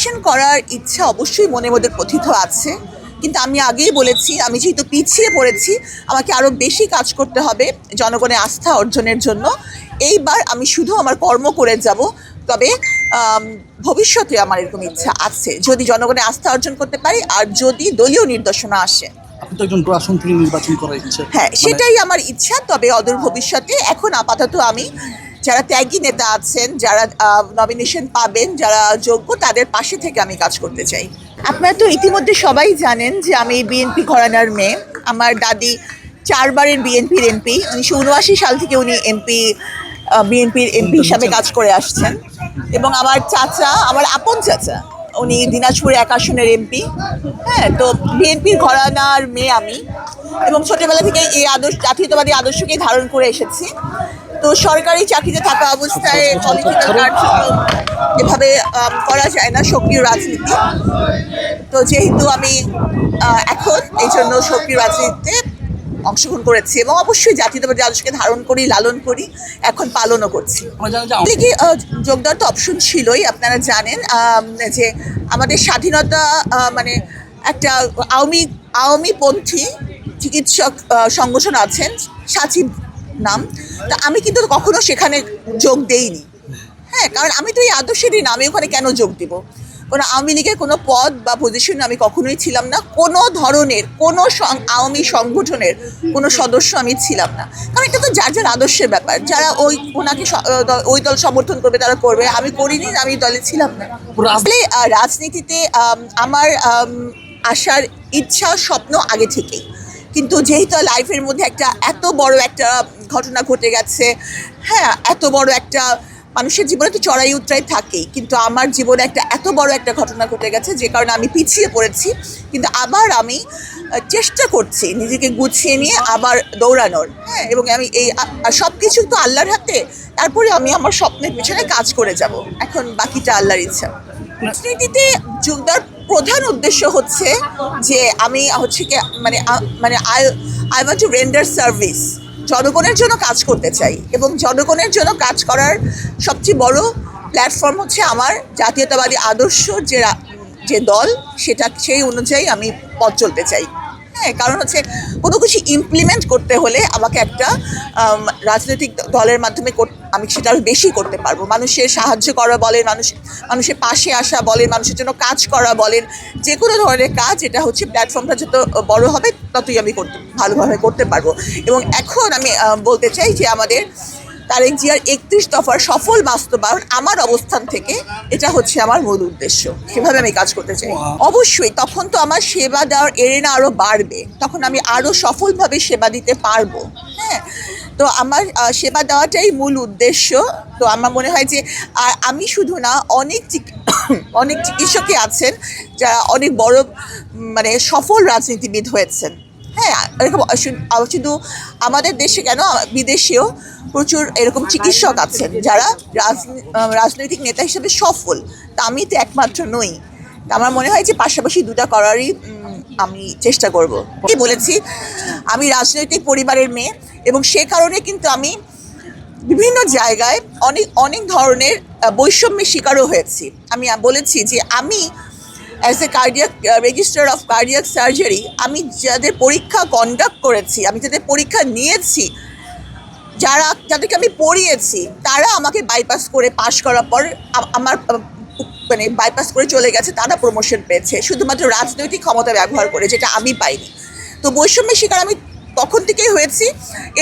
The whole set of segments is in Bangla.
নমিনেশন করার ইচ্ছা অবশ্যই মনের মধ্যে কথিত আছে। কিন্তু আমি আগেই বলেছি আমি যেহেতু পিছিয়ে পড়েছি আমাকে আরও বেশি কাজ করতে হবে জনগণের আস্থা অর্জনের জন্য। এইবার আমি শুধু আমার কর্ম করে যাব তবে ভবিষ্যতে আমার এরকম ইচ্ছা আছে। যদি জনগণের আস্থা অর্জন করতে পারি আর যদি দলীয় নির্দেশনা আসে। আপনি তো একজন আসন থেকে নির্বাচন করার ইচ্ছে। হ্যাঁ সেটাই আমার ইচ্ছা তবে অদূর ভবিষ্যতে এখন আপাতত আমি যারা ত্যাগী নেতা আছেন যারা নমিনেশন পাবেন যারা যোগ্য তাদের পাশে থেকে আমি কাজ করতে চাই। আপনারা তো ইতিমধ্যে সবাই জানেন যে আমি বিএনপি ঘরানার মেয়ে। আমার দাদি চারবারের বিএনপির এমপি উনিশশো উনআশি সাল থেকে উনি এমপি বিএনপির এমপি হিসাবে কাজ করে আসছেন। এবং আমার চাচা আমার আপন চাচা উনি দিনাজপুর এক আসনের এমপি হ্যাঁ তো বিএনপির ঘরানার মেয়ে আমি। এবং ছোটবেলা থেকে এই আদর্শ জাতীয়তাবাদী আদর্শকেই ধারণ করে এসেছি। তো সরকারি চাকরিতে থাকা অবস্থায় পলিটিক্যাল কার্যক্রম এভাবে করা যায় না সক্রিয় রাজনীতি। তো যেহেতু আমি এখন এই জন্য সক্রিয় রাজনীতিতে অংশগ্রহণ করেছি এবং অবশ্যই জাতীয়তাবাদী আদর্শকে ধারণ করি লালন করি এখন পালনও করছি। আওয়ামী লীগে আহ, যোগ দেওয়ার তো অপশন ছিলই আপনারা জানেন যে আমাদের স্বাধীনতা মানে একটা আওয়ামী আওয়ামীপন্থী চিকিৎসক সংগঠন আছেন সাচিব নাম। তা আমি কিন্তু কখনো সেখানে যোগ দেইনি। হ্যাঁ কারণ আমি তো এই আদর্শেরই না আমি ওখানে কেন যোগ দিব? কোনো আওয়ামী লীগের কোনো পদ বা পজিশনে আমি কখনোই ছিলাম না। কোনো ধরনের কোনো সং- আওয়ামী সংগঠনের কোনো সদস্য আমি ছিলাম না। কারণ এটা তো যার যার আদর্শের ব্যাপার। যারা ওই ওনাকে ওই দল সমর্থন করবে তারা করবে। আমি করিনি আমি দলে ছিলাম না। আসলে রাজনীতিতে আমার আসার ইচ্ছা স্বপ্ন আগে থেকেই। কিন্তু যেহেতু লাইফের মধ্যে একটা এত বড় একটা ঘটনা ঘটে গেছে। হ্যাঁ এত বড় একটা মানুষের জীবনে তো চড়াই উতরাই থাকেই, কিন্তু আমার জীবনে একটা এত বড় একটা ঘটনা ঘটে গেছে, যে কারণে আমি পিছিয়ে পড়েছি। কিন্তু আবার আমি চেষ্টা করছি নিজেকে গুছিয়ে নিয়ে আবার দৌড়ানোর। হ্যাঁ এবং আমি এই সব কিছু তো আল্লাহর হাতে, তারপরে আমি আমার স্বপ্নের পিছনে কাজ করে যাব। এখন বাকিটা আল্লাহর ইচ্ছা। রাজনীতিতে যোগ দেওয়ার প্রধান উদ্দেশ্য হচ্ছে যে আমি হচ্ছে কি মানে মানে I I want to render service জনগণের জন্য কাজ করতে চাই এবং জনগণের জন্য কাজ করার সবচেয়ে বড় প্ল্যাটফর্ম হচ্ছে আমার জাতীয়তাবাদী আদর্শ যে যে দল, সেটা সেই অনুযায়ী আমি পথ চলতে চাই। হ্যাঁ কারণ হচ্ছে কোনো কিছু ইমপ্লিমেন্ট করতে হলে আমাকে একটা রাজনৈতিক দলের মাধ্যমে আমি সেটা আরও বেশি করতে পারব। মানুষের সাহায্য করা বলেন, মানুষ, মানুষের পাশে আসা বলেন, মানুষের জন্য কাজ করা বলেন, যে কোনো ধরনের কাজ, এটা হচ্ছে প্ল্যাটফর্মটা যত বড় হবে, ততই আমি করতে, ভালোভাবে করতে পারব। এবং এখন আমি বলতে চাই যে আমাদের তারেক জিয়ার একত্রিশ দফার সফল বাস্তবায়ন আমার অবস্থান থেকে এটা হচ্ছে আমার মূল উদ্দেশ্য। সেভাবে আমি কাজ করতে চাই। অবশ্যই তখন তো আমার সেবা দেওয়ার এরেনা আরও বাড়বে। তখন আমি আরও সফলভাবে সেবা দিতে পারব। হ্যাঁ? তো আমার সেবা দেওয়াটাই মূল উদ্দেশ্য। তো আমার মনে হয় যে আর আমি শুধু না অনেক অনেক চিকিৎসকই আছেন যারা অনেক বড় মানে সফল রাজনীতিবিদ হয়েছেন। হ্যাঁ এরকম শুধু আমাদের দেশে কেন বিদেশেও প্রচুর এরকম চিকিৎসক আছেন যারা রাজনৈতিক নেতা হিসেবে সফল। তা আমি তো একমাত্র নই। আমার মনে হয় যে পাশাপাশি দুটা করারই আমি চেষ্টা করব। কি বলেছি? আমি রাজনৈতিক পরিবারের মেয়ে এবং সে কারণে কিন্তু আমি বিভিন্ন জায়গায় অনেক অনেক ধরনের বৈষম্যের শিকারও হয়েছি। আমি বলেছি যে আমি as a cardiac register of cardiac surgery আমি যাদের পরীক্ষা কন্ডাক্ট করেছি, আমি যাদের পরীক্ষা নিয়েছি, যারা, যাদেরকে আমি পড়িয়েছি, তারা আমাকে বাইপাস করে পাশ করার পর আমার মানে বাইপাস করে চলে গেছে, তারা প্রমোশন পেয়েছে। শুধুমাত্র রাজনৈতিক ক্ষমতা ব্যবহার করে, যেটা আমি পাইনি। তো বৈষম্যের শিকার আমি তখন থেকেই হয়েছি।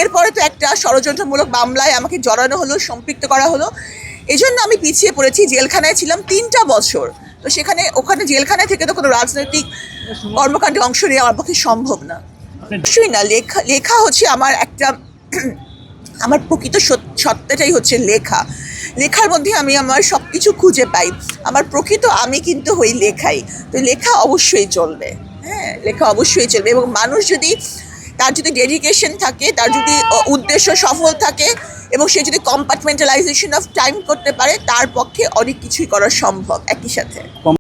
এরপরে তো একটা ষড়যন্ত্রমূলক মামলায় আমাকে জড়ানো হলো, সম্পৃক্ত করা হলো। এই জন্য আমি পিছিয়ে পড়েছি, জেলখানায় ছিলাম তিনটা বছর। তো সেখানে, ওখানে জেলখানায় থেকে তো কোনো রাজনৈতিক কর্মকাণ্ডে অংশ নেওয়া আমার পক্ষে সম্ভব না। অবশ্যই না, লেখা লেখা হচ্ছে আমার একটা, আমার প্রকৃত সত- সত্তাটাই হচ্ছে লেখা। লেখার মধ্যে আমি আমার সব কিছু খুঁজে পাই। আমার প্রকৃত আমি কিন্তু হই লেখাই। তো লেখা অবশ্যই চলবে। হ্যাঁ লেখা অবশ্যই চলবে এবং মানুষ যদি, তার যদি ডেডিকেশন থাকে, তার যদি উদ্দেশ্য সফল থাকে এবং সে যদি কম্পার্টমেন্টালাইজেশন অফ টাইম করতে পারে, তার পক্ষে অনেক কিছুই করা সম্ভব, একই সাথে।